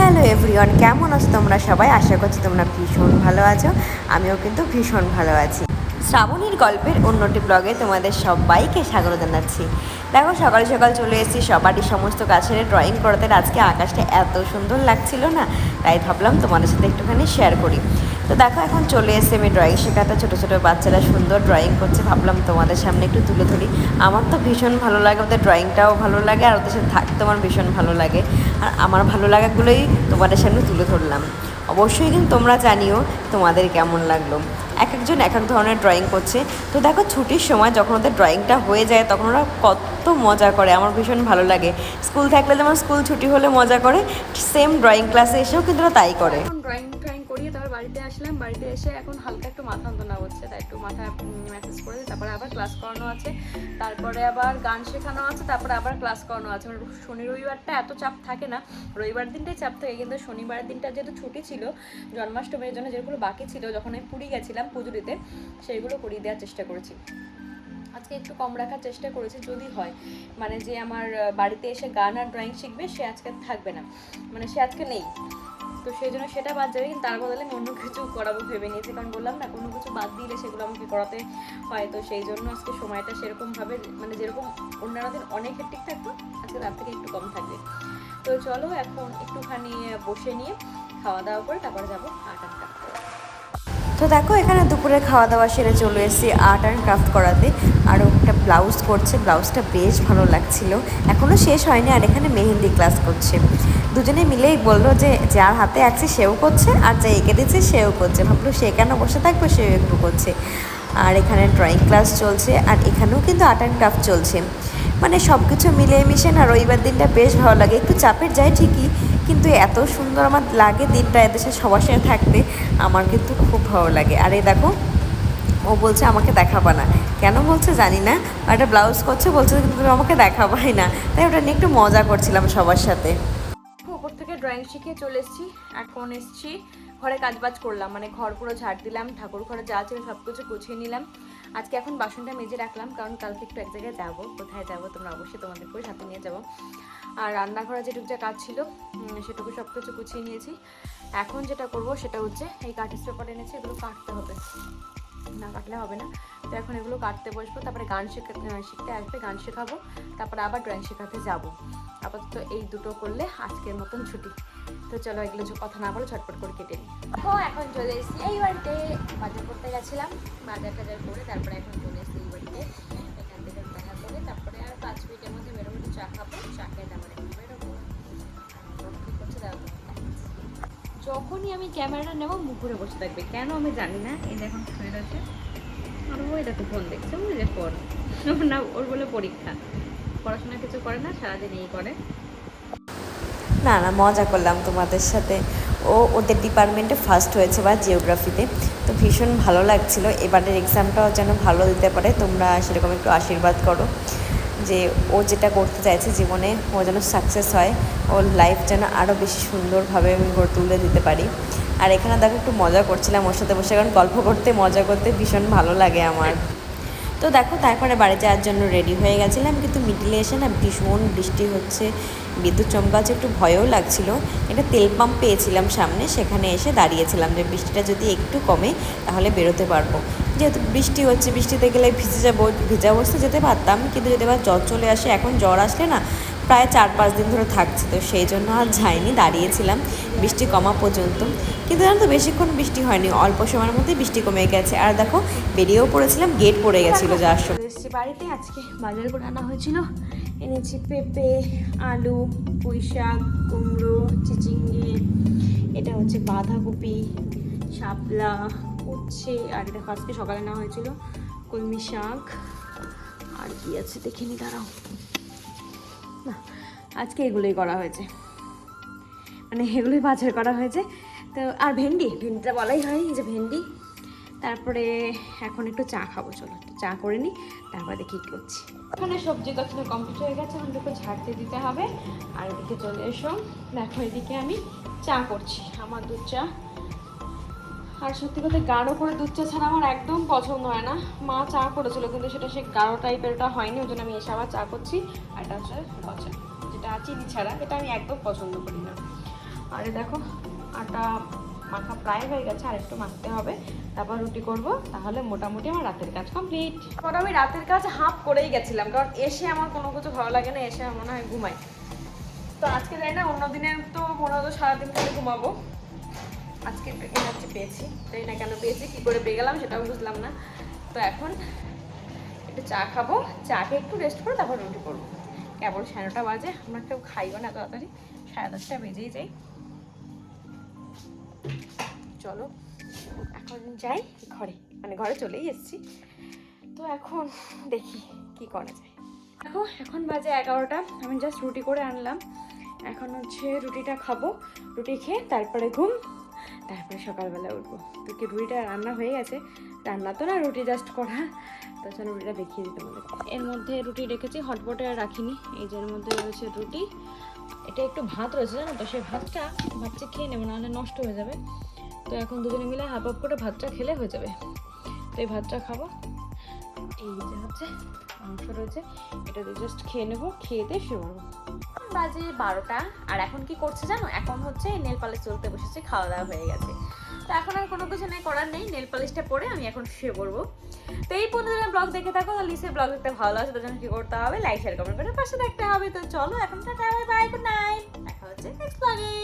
Hello everyone, কেমন আছো তোমরা সবাই? আশা করছি তোমরা ভীষণ ভালো আছো। আমিও কিন্তু ভীষণ ভালো আছি। শ্রাবণীর গল্পের অন্যটি ব্লগে তোমাদের সবাইকে স্বাগত জানাচ্ছি। দেখো, সকাল সকাল চলে এসেছি, সবারই সমস্ত গাছের ড্রয়িং করতে। আজকে আকাশটা এত সুন্দর লাগছিল না, তাই ভাবলাম তোমাদের সাথে একটুখানি শেয়ার করি। তো দেখো, এখন চলে এসে আমি ড্রয়িং শেখাতে। ছোটো ছোটো বাচ্চারা সুন্দর ড্রয়িং করছে। ভাবলাম তোমাদের সামনে একটু তুলে ধরি। আমার তো ভীষণ ভালো লাগে, ওদের ড্রয়িংটাও ভালো লাগে, আর ওদের সাথে থাকতে আমার ভীষণ ভালো লাগে। আর আমার ভালো লাগাগুলোই তোমাদের সামনে তুলে ধরলাম। অবশ্যই কিন্তু তোমরা জানিও তোমাদের কেমন লাগল। এক একজন এক এক ধরনের ড্রয়িং করছে। তো দেখো, ছুটির সময় যখন ওদের ড্রয়িংটা হয়ে যায়, তখন ওরা কত মজা করে। আমার ভীষণ ভালো লাগে। স্কুল থাকলে যেমন স্কুল ছুটি হলে মজা করে সেম ড্রয়িং ক্লাসে এসেও কিন্তু ওরা তাই করে। ড্রয়িং বাড়িতে আসলাম, বাড়িতে এসে এখন হালকা একটু মাথা যন্ত্রণা হচ্ছে, তাই একটু মাথা মেসেজ করে দিই। তারপরে আবার ক্লাস করানো আছে। তারপরে আবার গান শেখানো আছে, তারপরে আবার ক্লাস করানো আছে। মানে শনি রবিবারটা এত চাপ থাকে না, রবিবার দিনটাই চাপ থাকে, কিন্তু শনিবার দিনটা যেহেতু ছুটি ছিল, জন্মাষ্টমীর জন্য যেগুলো বাকি ছিল, যখন আমি পুরী গেছিলাম পুজো দিতে সেইগুলো করিয়ে দেওয়ার চেষ্টা করেছি। আজকে একটু কম রাখার চেষ্টা করেছি, যদি হয়। মানে যে আমার বাড়িতে এসে গান আর ড্রয়িং শিখবে, সে আজকে থাকবে না। মানে সে আজকে নেই। তো সেই জন্য সেটা বাদ যাবে, কিন্তু তার বদলে আমি অন্য কিছু করাবো ভেবে নিয়েছি। কারণ বললাম না, কোনো কিছু বাদ দিলে সেগুলো আমাকে করাতে হয়। তো সেই জন্য আজকে সময়টা সেরকমভাবে মানে যেরকম অন্যান্য দিন অনেক হেক্টিক থাকতো আজকে তার থেকে একটু কম থাকবে। তো চলো এখন একটুখানি বসে নিয়ে খাওয়া দাওয়া করে তারপরে যাব আট তো দেখো, এখানে দুপুরে খাওয়া দাওয়া সেরে চলে এসেছি আর্ট অ্যান্ড ক্রাফট করাতে। আরও একটা ব্লাউজ করছে, ব্লাউজটা বেশ ভালো লাগছিল। এখনও শেষ হয়নি আর এখানে মেহেন্দি ক্লাস করছে। দুজনে মিলেই বলল যে যার হাতে আছে সেও করছে, আর যা এঁকে দিচ্ছে সেও করছে। ভাবলো সে কেন বসে থাকবে, সেও একটু করছে। আর এখানে ড্রয়িং ক্লাস চলছে, আর এখানেও কিন্তু আর্ট অ্যান্ড ক্রাফট চলছে। মানে সব কিছু মিলিয়ে মিশে না রবিবার দিনটা বেশ ভালো লাগে। একটু চাপের যায় ঠিকই, কিন্তু এত সুন্দর আমার লাগে দিনটা এদেশে সবার সাথে থাকতে, আমার কিন্তু খুব ভালো লাগে। আর এই দেখো, ও বলছে আমাকে দেখাবা না। কেন বলছে জানি না একটা ব্লাউজ করছে, বলছে কিন্তু তুমি আমাকে দেখাবাই না। তাই ওটা নিয়ে একটু মজা করছিলাম সবার সাথে। ড্রয়িং শিখে চলে এসেছি। এখন এসেছি, ঘরে কাজবাজ করলাম মানে ঘর পুরো ঝাড় দিলাম, ঠাকুর ঘরে যা ছিল সব কিছু গুছিয়ে নিলাম। আজকে এখন বাসনটা মেজে রাখলাম, কারণ কালকে একটু এক জায়গায় যাব, কোথায় যাব তোমরা অবশ্যই তোমাদের করে সাথে নিয়ে যাব। আর রান্নাঘরে যেটুকু যা কাজ ছিল সেটুকু সব কিছু গুছিয়ে নিয়েছি। এখন যেটা করব সেটা হচ্ছে এই কাঠের পেপার এনেছি, এগুলো কাটতে হবে। না কাটলে হবে না। তো এখন এগুলো কাটতে বসবো, তারপরে গান শেখা শিখতে আসবে, গান শেখাবো, তারপরে আবার ড্রয়িং শেখাতে যাব। আপাতত এই দুটো করলে আজকের মতন ছুটি। তো চলো এগুলো কথা না বলে ছটপট করে কেটে নিই। ও এখন চলে এসেছি এই বাড়িতে। বাজার করতে গেছিলাম, বাজার টাজার করে তারপরে এখন চলে এসেছি এই বাড়িতে। এখান থেকে দেখা করে তারপরে আর পাঁচ মিনিটের মধ্যে বেরোবো চা খাব, চা খেয়ে তারপরে বেরোবো। কি করছে দাঁড়াবো যখনই আমি ক্যামেরাটা নেব, মুখ বসে থাকবে। কেন আমি জানি না। এই দেখুন শুয়ে রয়েছে। আর ওই দেখো ফোন দেখছে ওই যে ফোন না, ওর বলে পরীক্ষা। পড়াশোনা কিছু করে না, সারাদিন এই করে। না না, মজা করলাম তোমাদের সাথে। ও, ওদের ডিপার্টমেন্টে ফার্স্ট হয়েছে বা জিওগ্রাফিতে তো। ভীষণ ভালো লাগছিল। এবারের এক্সামটাও যেন ভালো দিতে পারে, তোমরা সেরকম একটু আশীর্বাদ করো। যে ও যেটা করতে চাইছে জীবনে, ও যেন সাকসেস হয়, ওর লাইফ যেন আরও বেশি সুন্দরভাবে আমি গড়ে তুলে দিতে পারি। আর এখানে দেখো একটু মজা করছিলাম ওর সাথে বসে, কারণ গল্প করতে, মজা করতে ভীষণ ভালো লাগে আমার। তো দেখো, তারপরে বাড়ি যাওয়ার জন্য রেডি হয়ে গেছিলাম, কিন্তু মিডিলে এসে না ভীষণ বৃষ্টি হচ্ছে, বিদ্যুৎ চমকাচ্ছে, একটু ভয়ও লাগছিল। একটা তেল পাম্প পেয়েছিলাম সামনে, সেখানে এসে দাঁড়িয়েছিলাম যে বৃষ্টিটা যদি একটু কমে, তাহলে বেরোতে পারব। যেহেতু বৃষ্টি হচ্ছে, বৃষ্টিতে গেলে ভিজে যাব, ভিজা অবস্থায় যেতে পারতাম, কিন্তু যদি আবার জ্বর চলে আসে, এখন জ্বর আসলে না, প্রায় চার পাঁচ দিন ধরে থাকছে, তো সেই জন্য আর যাইনি, দাঁড়িয়েছিলাম, বৃষ্টি কমা পর্যন্ত। কিন্তু জানো তো, বেশিক্ষণ বৃষ্টি হয়নি, অল্প সময়ের মধ্যেই বৃষ্টি কমে গেছে। আর দেখো, বেরিয়েও পড়েছিলাম গেট পড়ে গেছিল যাওয়ার সময়। বাড়িতে, আজকে বাজার করে আনা হয়েছিল। এনেছি পেঁপে, আলু, পুঁই শাক, কুমড়ো, চিচিঙ্গে, এটা হচ্ছে বাঁধাকপি, শাপলা উচ্ছে আর এটা আজকে সকালে নেওয়া হয়েছিল। কলমি শাক। আর কি আছে দেখে নি, দাঁড়াও। না, আজকে এগুলোই করা হয়েছে। মানে এগুলোই বাজার করা হয়েছে। তো, আর ভেন্ডি, ভেন্ডিটা বলাই হয় যে ভেন্ডি। তারপরে এখন একটু চা খাব, চলো। চা করে নিই তারপরে দেখি কী করছি ওখানে সবজি কাটলে কমপ্লিট হয়ে গেছে, এখন একটু ঝাড়তে দিতে হবে। আর এদিকে চলে এসো। দেখো, এদিকে আমি চা করছি, আমার দুধ চা। আর সত্যি কথা গাঢ় করে দুধ চা ছাড়া আমার একদম পছন্দ হয় না। মা চা করেছিল, কিন্তু সেটা সে গাঢ় টাইপের ওটা হয়নি, ওই জন্য আমি এসে আবার চা করছি। আর এটা হচ্ছে রচা যেটা চিনি ছাড়া, এটা আমি একদম পছন্দ করি না। আর দেখো, আটা মাখা প্রায় হয়ে গেছে, আর একটু মাখতে হবে। তারপর রুটি করব, তাহলে মোটামুটি আমার রাতের কাজ কমপ্লিট এখন আমি রাতের কাজ হাফ করেই গেছিলাম, কারণ এসে আমার কোনো কিছু ভালো লাগে না, এসে মনে হয় ঘুমাই। তো আজকে যাই না, অন্য দিনের তো মনে হতো সারাদিন খালি ঘুমাবো। আজকে এনার্জি পেয়েছি। তাই না কেন পেয়েছি? কী করে পেয়ে গেলাম সেটাও বুঝলাম না। তো এখন একটু চা খাব চা খেয়ে একটু রেস্ট করে, তারপর রুটি করব। কেবল সাড়ে বাজে, আমরা কেউ খাইবো না তাড়াতাড়ি। সাড়ে দশটা বেজেই যাই চলো, এখন যাই ঘরে। মানে ঘরে চলেই এসেছি। তো এখন দেখি কি করা যায়। দেখো, এখন বাজে এগারোটা। আমি জাস্ট রুটি করে আনলাম। এখন হচ্ছে রুটিটা খাব। রুটি খেয়ে তারপরে ঘুম। তারপরে সকালবেলা উঠবো। তো কি রুটিটা রান্না হয়ে গেছে? রান্না তো না, রুটি জাস্ট করা। তো চলো রুটিটা দেখিয়ে দিই তোমাদের এর মধ্যে রুটি রেখেছি হটপটে রাখিনি। এই যে এর মধ্যে রয়েছে রুটি। এটা একটু ভাত রয়েছে, জানো তো? সেই ভাতটা ভাতটা খেয়ে নেব, নাহলে নষ্ট হয়ে যাবে। তো এখন দুজনে মিলে হাফ হাফ করে ভাতটা খেলে হয়ে যাবে। তো এই ভাতটা খাব। এই যে হচ্ছে, মাংস রয়েছে। এটা দিয়ে জাস্ট খেয়ে নেব, খেয়ে দিয়ে শুয়ে বাজে বারোটা, আর এখন কি করছে জানো? এখন হচ্ছে নেল পালিশ চলতে বসেছে খাওয়া দাওয়া হয়ে গেছে। তো এখন আর কোনো কিছু নেই করার নেই, নেল পালিশটা পরে আমি এখন শুয়ে পড়ব। তো এই পর্যন্ত ব্লগ দেখে থাকো, তাহলে সে ব্লগ দেখতে ভালো লাগছে, তার জন্য কি করতে হবে? লাইক শেয়ার কমেন্ট করে পাশে দেখতে হবে। তো চলো, এখন তো বাই বাই গুড নাইট দেখা হচ্ছে নেক্সট ব্লগে